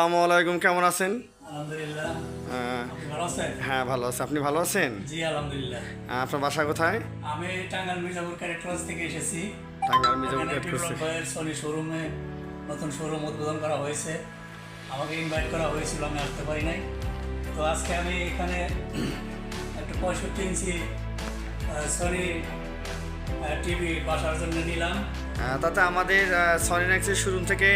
আসসালামু আলাইকুম কেমন আছেন? ভালো আছেন? হ্যাঁ ভালো আছে। আপনি ভালো আছেন? জি আলহামদুলিল্লাহ। আপনার বাসা কোথায়? আমি টাঙ্গাল মির্জাপুর ক্যারেক্টার্স থেকে এসেছি। টাঙ্গাইল মির্জাপুর সনি শোরুমে নতুন শোরুম উদ্বোধন করা হয়েছে। আমাকে ইনভাইট করা হয়েছিল আমি আসতে পারি নাই। তো আজকে আমি এখানে একটা পঁয়ষট্টি ইঞ্চি সনি টিভি বাসার জন্য নিলাম। আহ, তাতে আমাদের সনিনেক্সের শোরুম থেকে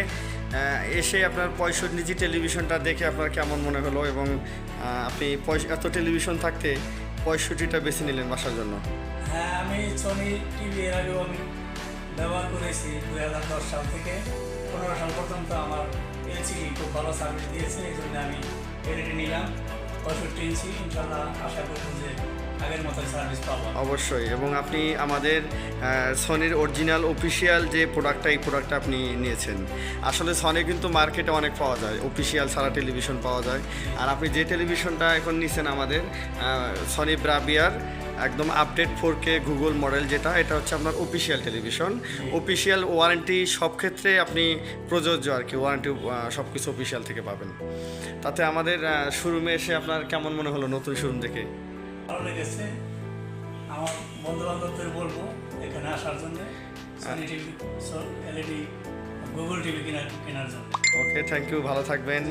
এসে আপনার পঁয়ষট্টি ইঞ্চি টেলিভিশনটা দেখে আপনার কেমন মনে হলো এবং আপনি এত টেলিভিশন থাকতে পঁয়ষট্টিটা বেছে নিলেন বাসার জন্য? হ্যাঁ আমি সনি টিভি এর আগেও আমি ব্যবহার করেছি দুই হাজার দশ সাল থেকে। পনেরো সাল পর্যন্ত আমার এলসিডি খুব ভালো সার্ভিস দিয়েছে, এই জন্য আমি এলইডি নিলাম। অবশ্যই, এবং আপনি আমাদের সনির অরিজিনাল অফিসিয়াল যে প্রোডাক্টটা এই প্রোডাক্টটা আপনি নিয়েছেন। আসলে সনি কিন্তু মার্কেটে অনেক পাওয়া যায় অফিসিয়াল সারা টেলিভিশন পাওয়া যায়। আর আপনি যে টেলিভিশনটা এখন নিছেন আমাদের সনি ব্রাবিয়ার একদম update four K Google model যেটা এটা হচ্ছে আপনার অফিসিয়াল টেলিভিশন অফিসিয়াল ওয়ারেন্টি সব ক্ষেত্রে আপনি প্রযোজ্য আর কি ওয়ারেন্টি সব কিছু অফিসিয়াল থেকে পাবেন। তাতে আমাদের শোরুমে এসে আপনার কেমন মনে হলো নতুন শোরুম দেখে? ভালো লেগেছে। আমার বন্ধু বান্ধবদের বলব এখানে আসার জন্য এলইডি গুগল টিভি কেনার কেনার জন্য। ওকে থ্যাংক ইউ ভালো থাকবেন।